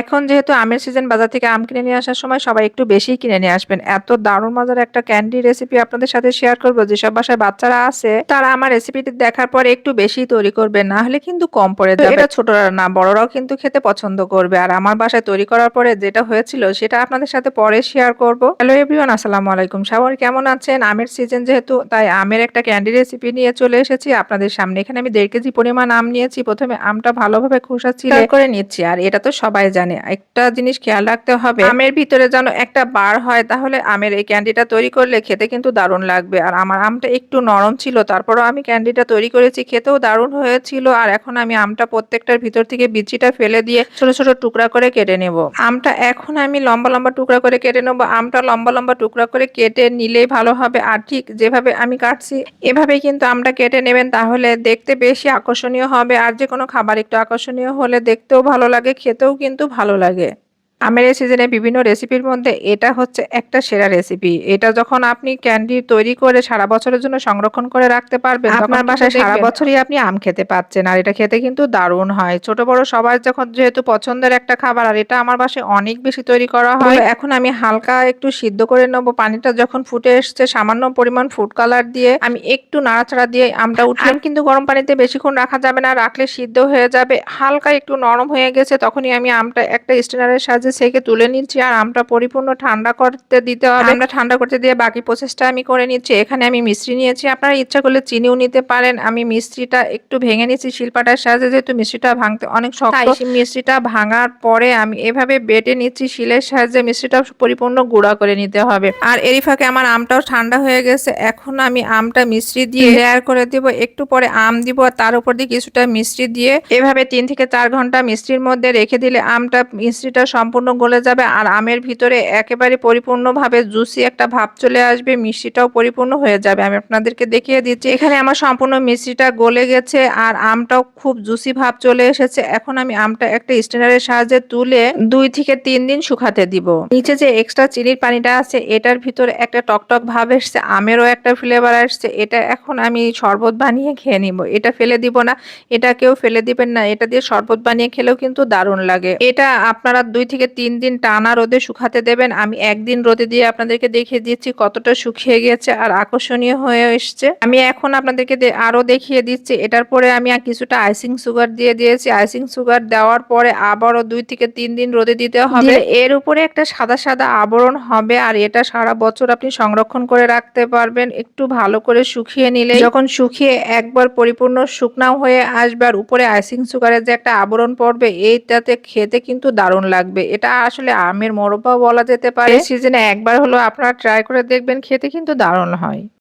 এখন যেহেতু আমের সিজন বাজার থেকে আম কিনে নিয়ে আসার সময় সবাই একটু বেশিই কিনে নিয়ে আসবেন। এত দারুণ মজার একটা ক্যান্ডি রেসিপি আপনাদের সাথে শেয়ার করব। যেসব বাসায় বাচ্চারা আছে তারা আমার রেসিপিটি দেখার পর একটু বেশি তৈরি করবে না হলে কিন্তু কম পড়ে যাবে। এটা ছোটরা না বড়রাও কিন্তু খেতে পছন্দ করবে। আর আমার বাসায় তৈরি করার পরে যেটা হয়েছিল সেটা আপনাদের সাথে পরে শেয়ার করব। হ্যালো এভরিওয়ান আসসালামু আলাইকুম। সবাই কেমন আছেন? আমের সিজন যেহেতু তাই আমের একটা ক্যান্ডি রেসিপি নিয়ে চলে এসেছি আপনাদের সামনে। এখানে আমি দেড় কেজি পরিমাণ আম নিয়েছি। প্রথমে আমটা ভালোভাবে খোসা ছিলে করে নিচ্ছি আর এটা তো সবাই জানে। একটা জিনিস খেয়াল রাখতে হবে, আমের ভিতরে যেন একটা বার হয়, তাহলে আমের এই ক্যান্ডিটা তৈরি করলে খেতে কিন্তু দারুণ লাগবে। আর আমার আমটা একটু নরম ছিল, তারপরও আমি ক্যান্ডিটা তৈরি করেছি, খেতেও দারুণ হয়েছিল। আর এখন আমি আমটা প্রত্যেকটার ভিতর থেকে বিচিটা ফেলে দিয়ে ছোট ছোট টুকরা করে কেটে নেব। আমটা এখন আমি লম্বা লম্বা টুকরা করে কেটে নেব। আমটা লম্বা লম্বা টুকরা করে কেটে নিলেই ভালো হবে। আর ঠিক যেভাবে আমি কাটছি, এভাবেই কিন্তু আমটা কেটে নেবেন, তাহলে দেখতে বেশি আকর্ষণীয় হবে। আর যে কোনো খাবার একটু আকর্ষণীয় হলে দেখতেও ভালো লাগে, খেতেও কিন্তু ভালো লাগে। আমের এই সিজনে বিভিন্ন রেসিপির মধ্যে এটা হচ্ছে একটা সেরা রেসিপি এটা যখন আপনি ক্যান্ডি তৈরি করে সারা বছরের জন্য সংরক্ষণ করে রাখতে পারবেন আপনার বাসায় সারা বছরই আপনি আম খেতে পাচ্ছেন আর এটা খেতে কিন্তু দারুণ হয়। ছোট বড় সবার যখন যেহেতু পছন্দের একটা খাবার আর এটা আমার বাসায় অনেক বেশি তৈরি করা হয়। এখন আমি হালকা একটু সিদ্ধ করে নেব পানিটা যখন ফুটে এসছে সামান্য পরিমাণ ফুড কালার দিয়ে আমি একটু নাড়াচাড়া দিয়ে আমটা উঠলাম কিন্তু গরম পানিতে বেশিক্ষণ রাখা যাবে না রাখলে সিদ্ধ হয়ে যাবে। হালকা একটু নরম হয়ে গেছে তখনই আমি আমটা একটা স্টেনারের সাহায্যে সেকে তুলে নিচ্ছি আর আমটা পরিপূর্ণ ঠান্ডা করতে দিতে হবে। আমরা ঠান্ডা করতে দিয়ে বাকি প্রসেসটা আমি করে নিচ্ছি। এখানে আমি মিষ্টি নিয়েছি। আপনারা ইচ্ছা করলে চিনিও নিতে পারেন। আমি মিষ্টিটা একটু ভেঙে নিচ্ছি শিলপাটার সাহায্যে যেহেতু মিষ্টিটা ভাঙতে অনেক শক্ত। মিষ্টিটা ভাঙার পরে আমি এভাবে বেটে নিচ্ছি শিলের সাহায্যে। মিষ্টিটা পরিপূর্ণ গুঁড়া করে নিতে হবে। আর এরই ফাঁকে আমার আমটাও ঠান্ডা হয়ে গেছে। এখন আমি আমটা মিশ্রি দিয়ে লেয়ার করে দিব। একটু পরে আম দিব। আর তার উপর দিয়ে কিছুটা মিশ্রি দিয়ে এভাবে তিন থেকে চার ঘণ্টা মিষ্টির মধ্যে রেখে দিলে আমটা মিষ্টিটা সম্পূর্ণ গলে যাবে আর আমের ভিতরে একেবারে পরিপূর্ণভাবে জুসি একটা ভাব চলে আসবে, মিষ্টিটাও পরিপূর্ণ হয়ে যাবে। আমি আপনাদেরকে দেখিয়ে দিচ্ছি, এখানে আমার সম্পূর্ণ মিষ্টিটা গলে গেছে আর আমটাও খুব জুসি ভাব চলে এসেছে। এখন আমি আমটা একটা স্টেনারের সাহায্যে তুলে দুই থেকে তিন দিন শুকাতে দিব। নিচে যে এক্সট্রা চিনির পানিটা আছে, এটার ভিতরে একটা টকটক ভাব এসছে, আমেরও একটা ফ্লেভার আসছে। এটা এখন আমি শরবত বানিয়ে খেয়ে নিব। এটা ফেলে দিব না এটা কেউ ফেলে দিবেন না। এটা দিয়ে শরবত বানিয়ে খেলেও কিন্তু দারুণ লাগে। এটা আপনারা দুই থেকে তিন দিন টানা রোদে শুকাতে দেবেন। আমি একদিন রোদে দিয়ে আপনাদেরকে দেখিয়ে দিচ্ছি কতটা শুকিয়ে গেছে আর আকর্ষণীয় হয়ে এসছে। আমি এখন আপনাদেরকে আরও দেখিয়ে দিচ্ছি। এটার পরে আমি কিছুটা আইসিং সুগার দিয়ে দিয়েছি। আইসিং সুগার দেওয়ার পরে আবারও দুই থেকে তিন দিন রোদে দিতে হবে। এর উপরে একটা সাদা সাদা আবরণ হবে আর এটা সারা বছর আপনি সংরক্ষণ করে রাখতে পারবেন। একটু ভালো করে শুকিয়ে নিলে যখন শুকিয়ে একবার পরিপূর্ণ শুকনাও হয়ে আসবে আর উপরে আইসিং সুগারের যে একটা আবরণ পড়বে এইটাতে খেতে কিন্তু দারুণ লাগবে। এটা আসলে আমের মোরব্বাও বলা যেতে পারে। সিজনে একবার হলো আপনারা ট্রাই করে দেখবেন খেতে কিন্তু দারুণ হয়।